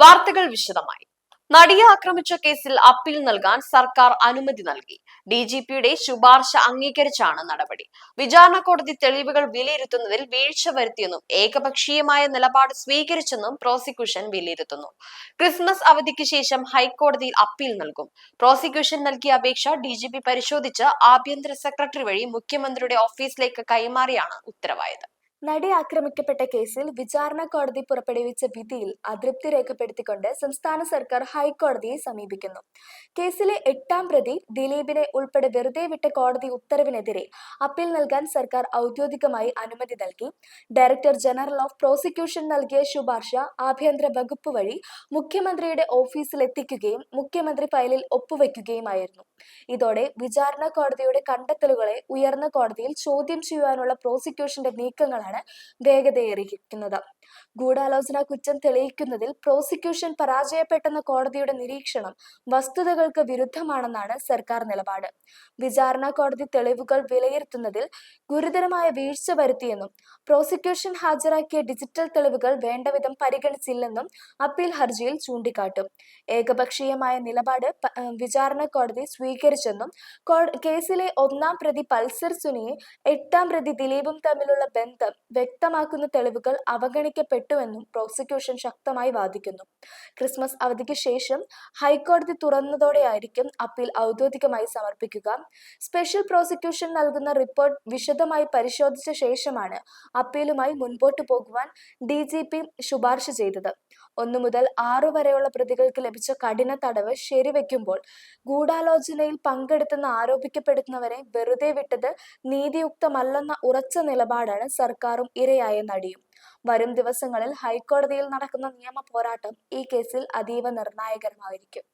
വാർത്തകൾ വിശദമായി. നടിയെ ആക്രമിച്ച കേസിൽ അപ്പീൽ നൽകാൻ സർക്കാർ അനുമതി നൽകി. ഡി ജി പിയുടെ ശുപാർശ അംഗീകരിച്ചാണ് നടപടി. വിചാരണ കോടതി തെളിവുകൾ വിലയിരുത്തുന്നതിൽ വീഴ്ച വരുത്തിയെന്നും ഏകപക്ഷീയമായ നിലപാട് സ്വീകരിച്ചെന്നും പ്രോസിക്യൂഷൻ വിലയിരുത്തുന്നു. ക്രിസ്മസ് അവധിക്ക് ശേഷം ഹൈക്കോടതിയിൽ അപ്പീൽ നൽകും. പ്രോസിക്യൂഷൻ നൽകിയ അപേക്ഷ ഡി ജി പി പരിശോധിച്ച് ആഭ്യന്തര സെക്രട്ടറി വഴി മുഖ്യമന്ത്രിയുടെ ഓഫീസിലേക്ക് കൈമാറിയാണ് ഉത്തരവായത്. നടി ആക്രമിക്കപ്പെട്ട കേസിൽ വിചാരണ കോടതി പുറപ്പെടുവിച്ച വിധിയിൽ അതൃപ്തി രേഖപ്പെടുത്തിക്കൊണ്ട് സംസ്ഥാന സർക്കാർ ഹൈക്കോടതിയെ സമീപിക്കുന്നു. കേസിലെ എട്ടാം പ്രതി ദിലീപിനെ ഉൾപ്പെടെ വെറുതെ വിട്ട കോടതി ഉത്തരവിനെതിരെ അപ്പീൽ നൽകാൻ സർക്കാർ ഔദ്യോഗികമായി അനുമതി നൽകി. ഡയറക്ടർ ജനറൽ ഓഫ് പ്രോസിക്യൂഷൻ നൽകിയ ശുപാർശ ആഭ്യന്തര വകുപ്പ് വഴി മുഖ്യമന്ത്രിയുടെ ഓഫീസിൽ എത്തിക്കുകയും മുഖ്യമന്ത്രി ഫയലിൽ ഒപ്പുവെക്കുകയുമായിരുന്നു. ഇതോടെ വിചാരണ കോടതിയുടെ കണ്ടെത്തലുകളെ ഉയർന്ന കോടതിയിൽ ചോദ്യം ചെയ്യുവാനുള്ള പ്രോസിക്യൂഷന്റെ നീക്കങ്ങളാണ് വേഗതയേറിയിരിക്കുന്നത്. ഗൂഢാലോചന കുറ്റം തെളിയിക്കുന്നതിൽ പ്രോസിക്യൂഷൻ പരാജയപ്പെട്ടെന്ന കോടതിയുടെ നിരീക്ഷണം വസ്തുതകൾക്ക് വിരുദ്ധമാണെന്നാണ് സർക്കാർ നിലപാട്. വിചാരണ കോടതി തെളിവുകൾ വിലയിരുത്തുന്നതിൽ ഗുരുതരമായ വീഴ്ച വരുത്തിയെന്നും പ്രോസിക്യൂഷൻ ഹാജരാക്കിയ ഡിജിറ്റൽ തെളിവുകൾ വേണ്ടവിധം പരിഗണിച്ചില്ലെന്നും അപ്പീൽ ഹർജിയിൽ ചൂണ്ടിക്കാട്ടും. ഏകപക്ഷീയമായ നിലപാട് വിചാരണ കോടതി സ്വീകരിച്ചെന്നും കേസിലെ ഒന്നാം പ്രതി പൾസർ സുനിയെ എട്ടാം പ്രതി ദിലീപും തമ്മിലുള്ള ബന്ധം വ്യക്തമാക്കുന്ന തെളിവുകൾ അവഗണിക്കപ്പെട്ടുവെന്നും പ്രോസിക്യൂഷൻ ശക്തമായി വാദിക്കുന്നു. ക്രിസ്മസ് അവധിക്ക് ശേഷം ഹൈക്കോടതി തുറന്നതോടെയായിരിക്കും അപ്പീൽ ഔദ്യോഗികമായി സമർപ്പിക്കുക. സ്പെഷ്യൽ പ്രോസിക്യൂഷൻ നൽകുന്ന റിപ്പോർട്ട് വിശദമായി പരിശോധിച്ച ശേഷമാണ് അപ്പീലുമായി മുൻപോട്ടു പോകുവാൻ ഡി ജി പി ശുപാർശ ചെയ്തത്. ഒന്നു മുതൽ ആറു വരെയുള്ള പ്രതികൾക്ക് ലഭിച്ച കഠിന തടവ് ശരിവെക്കുമ്പോൾ ഗൂഢാലോചനയിൽ പങ്കെടുത്തെന്ന് ആരോപിക്കപ്പെടുന്നവരെ വെറുതെ വിട്ടത് നീതിയുക്തമല്ലെന്ന ഉറച്ച നിലപാടാണ് സർക്കാരും ഇരയായ നടിയും. വരും ദിവസങ്ങളിൽ ഹൈക്കോടതിയിൽ നടക്കുന്ന നിയമ പോരാട്ടം ഈ കേസിൽ അതീവ നിർണായകരമായിരിക്കും.